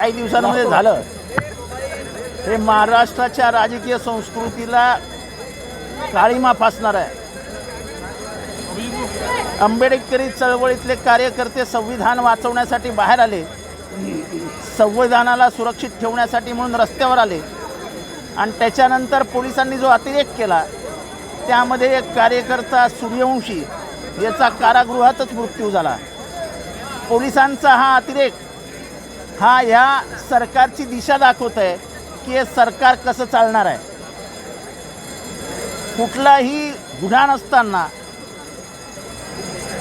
काही दिवसांमध्ये झालं. हे महाराष्ट्राच्या राजकीय संस्कृतीला काळीमा फासणार आहे. आंबेडकरी चळवळीतले कार्यकर्ते संविधान वाचवण्यासाठी बाहेर आले. संविधानाला सुरक्षित ठेवण्यासाठी म्हणून रस्त्यावर आले. आणि त्याच्यानंतर पोलिसांनी जो अतिरेक केला त्यामध्ये एक कार्यकर्ता सूर्यवंशी याचा कारागृहातच मृत्यू झाला. पोलिसांचा हा अतिरेक हा ह्या सरकारची दिशा दाखवत आहे की हे सरकार कसं चालणार आहे. कुठलाही गुन्हा नसताना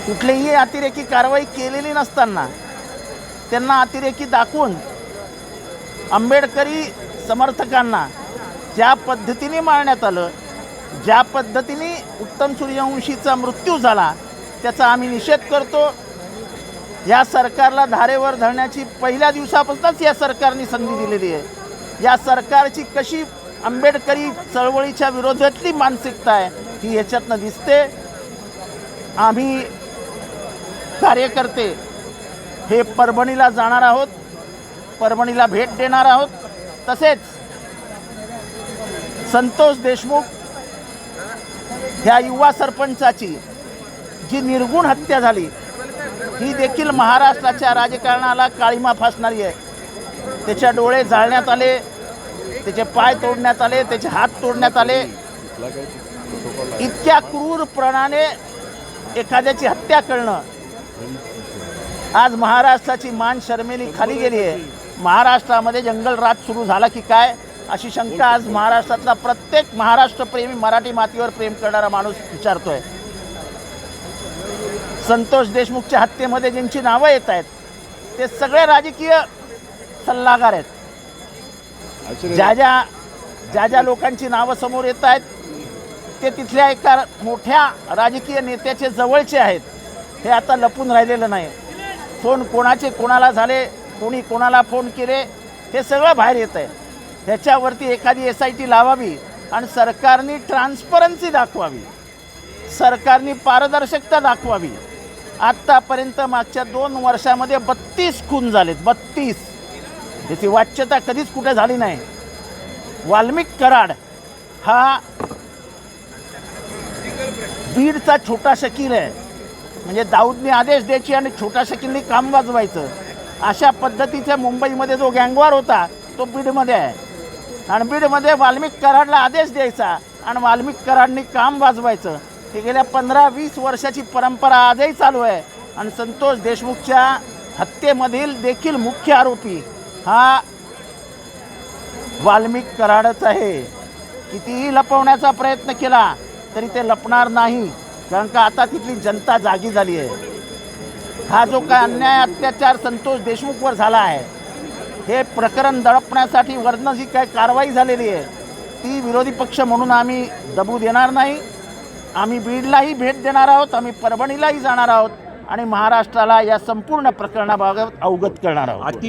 कुठलीही अतिरेकी कारवाई केलेली नसताना त्यांना अतिरेकी दाखवून आंबेडकरी समर्थकांना ज्या पद्धतीने मारण्यात आलं ज्या पद्धतीने उत्तम सूर्यवंशीचा मृत्यू झाला त्याचा आम्ही निषेध करतो. या सरकारला धारेवर धरण्याची पहिल्या दिवसापासूनच या सरकारने संधी दिलेली आहे. या सरकारची कशी आंबेडकरी चळवळीच्या विरोधातली मानसिकता आहे ही ह्याच्यातनं दिसते. आम्ही कार्यकर्ते हे परभणीला जाणार आहोत परभणीला भेट देणार आहोत. तसेच संतोष देशमुख ह्या युवा सरपंचाची जी निर्गुण हत्या झाली ही देखील महाराष्ट्राच्या राजकारणाला काळीमा फासणारी आहे. त्याच्या डोळे जाळण्यात आले त्याचे पाय तोडण्यात आले त्याचे हात तोडण्यात आले. इतक्या क्रूरपणाने एखाद्याची हत्या करणं. आज महाराष्ट्राची मान शर्मेली खाली गेली आहे. महाराष्ट्रामध्ये जंगलराज सुरू झाला की काय? अशी शंका आज महाराष्ट्रातला प्रत्येक महाराष्ट्रप्रेमी मराठी मातीवर प्रेम करणारा माणूस विचारतोय. संतोष देशमुखच्या हत्येमध्ये ज्यांची नावं येत आहेत ते सगळे राजकीय सल्लागार आहेत. ज्या ज्या ज्या ज्या लोकांची नावं समोर येत आहेत ते तिथल्या एका मोठ्या राजकीय नेत्याचे जवळचे आहेत. हे आता लपून राहिलेलं नाही. फोन कोणाचे कोणाला झाले कोणी कोणाला फोन केले हे सगळं बाहेर येतं आहे. ह्याच्यावरती एखादी एस आय टी लावावी आणि सरकारने ट्रान्सपरन्सी दाखवावी. सरकारने पारदर्शकता दाखवावी. आत्तापर्यंत मागच्या दोन वर्षामध्ये बत्तीस खून झालेत बत्तीस. याची वाच्यता कधीच कुठे झाली नाही. वाल्मिक कराड हा बीडचा छोटा शकील आहे. म्हणजे दाऊदने आदेश द्यायची आणि छोटा शकीलने काम वाजवायचं. अशा पद्धतीच्या मुंबईमध्ये जो गँगवार होता तो बीडमध्ये आहे. आणि बीडमध्ये वाल्मिक कराडला आदेश द्यायचा आणि वाल्मिक कराडनी काम वाजवायचं. ही गेल्या पंधरा वीस वर्षाची परंपरा आजही चालू आहे. आणि संतोष देशमुखच्या हत्येमधील देखील मुख्य आरोपी हा वाल्मिक कराडच आहे. कितीही लपवण्याचा प्रयत्न केला तरी ते लपणार नाही कारण का आता तिथली जनता जागी झाली आहे. हा जो काय अन्याय अत्याचार संतोष देशमुखवर झाला आहे हे प्रकरण दडपण्यासाठी वर्ण जी काय कारवाई झालेली आहे ती विरोधी पक्ष म्हणून आम्ही दबू देणार नाही. आम्ही बीडलाही भेट देणार आहोत आम्ही परभणीलाही जाणार आहोत आणि महाराष्ट्राला या संपूर्ण प्रकरणाबाबत अवगत करणार आहोत.